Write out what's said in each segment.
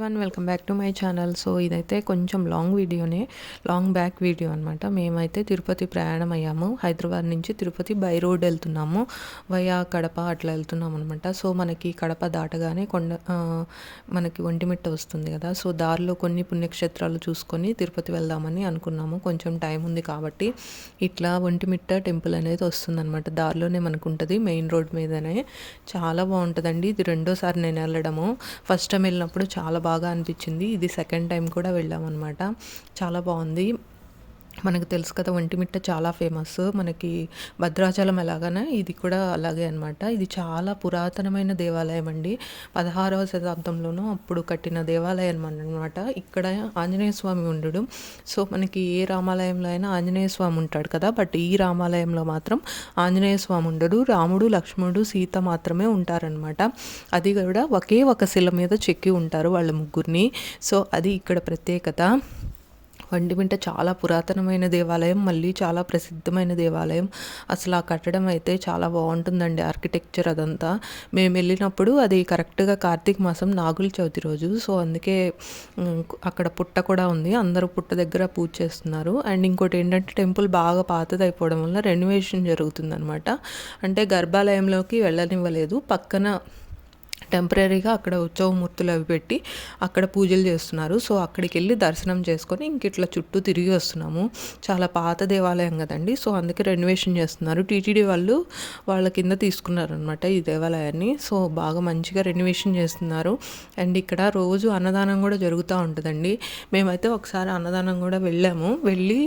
Everyone welcome back to my channel so ఇదైతే కొంచెం long వీడియోనే లాంగ్ బ్యాక్ వీడియో అనమాట మేమైతే తిరుపతి ప్రయాణం అయ్యాము. హైదరాబాద్ నుంచి తిరుపతి బై రోడ్ వెళ్తున్నాము. వయా కడప అట్లా వెళ్తున్నాం అనమాట సో మనకి కడప దాటగానే కొండ మనకి ఒంటిమిట్ట వస్తుంది కదా. సో దారిలో కొన్ని పుణ్యక్షేత్రాలు చూసుకొని తిరుపతి వెళ్దామని అనుకున్నాము. కొంచెం టైం ఉంది కాబట్టి ఇట్లా ఒంటిమిట్ట టెంపుల్ అనేది వస్తుందన్నమాట. దారిలోనే మనకు ఉంటుంది మెయిన్ రోడ్ మీదనే. చాలా బాగుంటుందండి. ఇది రెండోసారి నేను వెళ్ళడము. ఫస్ట్ టైం వెళ్ళినప్పుడు చాలా బాగా బాగా అనిపించింది. ఇది సెకండ్ టైం కూడా వెళ్ళామన్నమాట. చాలా బాగుంది. మనకు తెలుసు కదా ఒంటిమిట్ట చాలా ఫేమస్. మనకి భద్రాచలం ఎలాగనే ఇది కూడా అలాగే అనమాట ఇది చాలా పురాతనమైన దేవాలయం అండి. పదహారవ శతాబ్దంలోనూ అప్పుడు కట్టిన దేవాలయం అనమాట ఇక్కడ ఆంజనేయ స్వామి ఉండడు. సో మనకి ఏ రామాలయంలో అయినా ఆంజనేయ స్వామి ఉంటాడు కదా. బట్ ఈ రామాలయంలో మాత్రం ఆంజనేయ స్వామి ఉండడు. రాముడు లక్ష్మణుడు సీత మాత్రమే ఉంటారనమాట అది కూడా ఒకే ఒక శిల మీద చెక్కి ఉంటారు వాళ్ళ ముగ్గురిని. సో అది ఇక్కడ ప్రత్యేకత. వండిమింట చాలా పురాతనమైన దేవాలయం మళ్ళీ చాలా ప్రసిద్ధమైన దేవాలయం. అసలు ఆ కట్టడం అయితే చాలా బాగుంటుందండి ఆర్కిటెక్చర్ అదంతా. మేము వెళ్ళినప్పుడు అది కరెక్ట్గా కార్తీక మాసం నాగుల చవితి రోజు. సో అందుకే అక్కడ పుట్ట కూడా ఉంది. అందరూ పుట్ట దగ్గర పూజ చేస్తున్నారు. అండ్ ఇంకోటి ఏంటంటే టెంపుల్ బాగా పాతది అయిపోవడం వల్ల రెనోవేషన్ జరుగుతుందనమాట అంటే గర్భాలయంలోకి వెళ్ళనివ్వలేదు. పక్కన టెంపరీగా అక్కడ ఉత్సవమూర్తులు అవి పెట్టి అక్కడ పూజలు చేస్తున్నారు. సో అక్కడికి వెళ్ళి దర్శనం చేసుకొని ఇంక ఇట్లా చుట్టూ తిరిగి వస్తున్నాము. చాలా పాత దేవాలయం కదండి. సో అందుకే రెనోవేషన్ చేస్తున్నారు. టీటీడీ వాళ్ళు వాళ్ళ కింద తీసుకున్నారు అనమాట ఈ దేవాలయాన్ని. సో బాగా మంచిగా రెనోవేషన్ చేస్తున్నారు. అండ్ ఇక్కడ రోజు అన్నదానం కూడా జరుగుతూ ఉంటుందండి. మేమైతే ఒకసారి అన్నదానం కూడా వెళ్ళాము. వెళ్ళి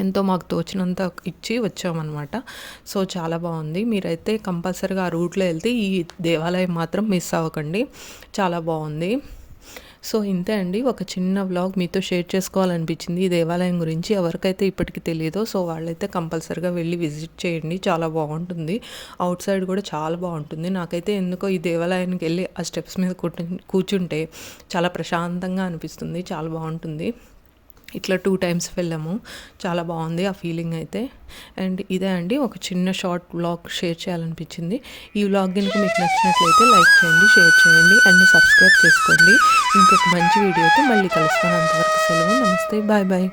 ఎంతో మాకు తోచినంత ఇచ్చి వచ్చామన్నమాట. సో చాలా బాగుంది. మీరైతే కంపల్సరీగా ఆ రూట్లో వెళ్తే ఈ దేవాలయం మాత్రం మిస్ అవ్వకండి. చాలా బాగుంది. సో ఇంతే అండి. ఒక చిన్న వ్లాగ్ మీతో షేర్ చేసుకోవాలనిపించింది ఈ దేవాలయం గురించి. ఎవరికైతే ఇప్పటికి తెలియదో సో వాళ్ళైతే కంపల్సరీగా వెళ్ళి విజిట్ చేయండి. చాలా బాగుంటుంది. అవుట్ సైడ్ కూడా చాలా బాగుంటుంది. నాకైతే ఎందుకో ఈ దేవాలయానికి వెళ్ళి ఆ స్టెప్స్ మీద కూర్చుంటే చాలా ప్రశాంతంగా అనిపిస్తుంది. చాలా బాగుంటుంది. ఇట్లా టూ టైమ్స్ వెళ్ళాము. చాలా బాగుంది ఆ ఫీలింగ్ అయితే. అండ్ ఇదే అండి ఒక చిన్న షార్ట్ వ్లాగ్ షేర్ చేయాలనిపించింది. ఈ వ్లాగ్ కనుక మీకు నచ్చినట్లయితే లైక్ చేయండి షేర్ చేయండి అండ్ సబ్స్క్రైబ్ చేసుకోండి. ఇంకొక మంచి వీడియోతో మళ్ళీ కలుస్తాను. అంతవరకు సెలవు నమస్తే బాయ్ బాయ్